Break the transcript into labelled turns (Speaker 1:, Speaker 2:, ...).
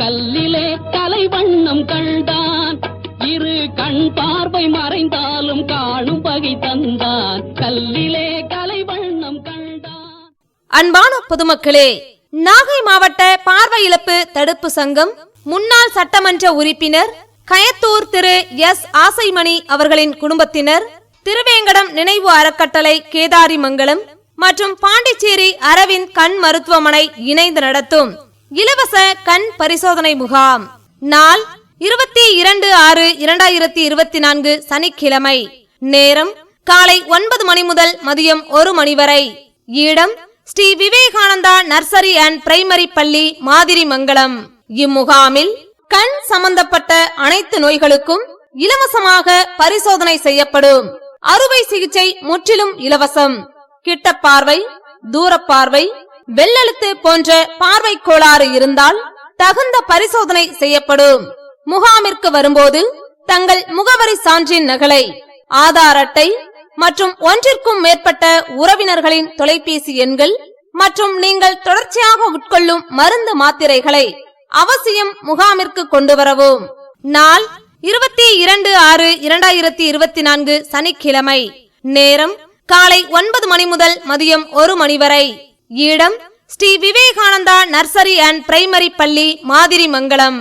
Speaker 1: கல்லிலே கலை வண்ணம் கண்டான். இரு கண் பார்வை மறைந்தாலும் காணும் பகை தந்தான். கல்லிலே கலை வண்ணம் கண்டான்.
Speaker 2: அன்பான பொதுமக்களே நாகை மாவட்ட பார்வை இழப்பு தடுப்பு சங்கம் முன்னாள் சட்டமன்ற உறுப்பினர் கயத்தூர் திரு எஸ். ஆசைமணி அவர்களின் குடும்பத்தினர் திருவேங்கடம் நினைவு அறக்கட்டளை கேதாரி மங்கலம் மற்றும் பாண்டிச்சேரி அரவிந்த் கண் மருத்துவமனை இணைந்து நடத்தும். இலவச கண் பரிசோதனை முகாம். நாள் இருபத்தி இரண்டு ஆறு இரண்டாயிரத்தி இருபத்தி நான்கு சனிக்கிழமை. நேரம் காலை ஒன்பது மணி முதல் மதியம் ஒரு மணி வரை. இடம் Shri Vivekananda nursery and primary பள்ளி மாதிரி மங்கலம் இம்முகாமில் கண் சம்பந்தப்பட்ட அனைத்து நோய்களுக்கும் இலவசமாக பரிசோதனை செய்யப்படும். அறுவை சிகிச்சை முற்றிலும் இலவசம். கிட்ட பார்வை தூர பார்வை வெள்ளெழுத்து போன்ற பார்வை கோளாறு இருந்தால் தகுந்த பரிசோதனை செய்யப்படும். முகாமிற்கு வரும்போது தங்கள் முகவரி சான்றின் நகலை ஆதார் அட்டை மற்றும் ஒன்றிற்கும் மேற்பட்ட உறவினர்களின் தொலைபேசி எண்கள் மற்றும் நீங்கள் தொடர்ச்சியாக உட்கொள்ளும் மருந்து மாத்திரைகளை அவசியம் முகாமிற்கு கொண்டு வரவும் நாள் இருபத்தி இரண்டு ஆறு இரண்டாயிரத்தி இருபத்தி நான்கு சனிக்கிழமை. நேரம் காலை ஒன்பது மணி முதல் மதியம் ஒரு மணி வரை. இடம் Shri Vivekananda nursery and primary பள்ளி மாதிரி மங்கலம்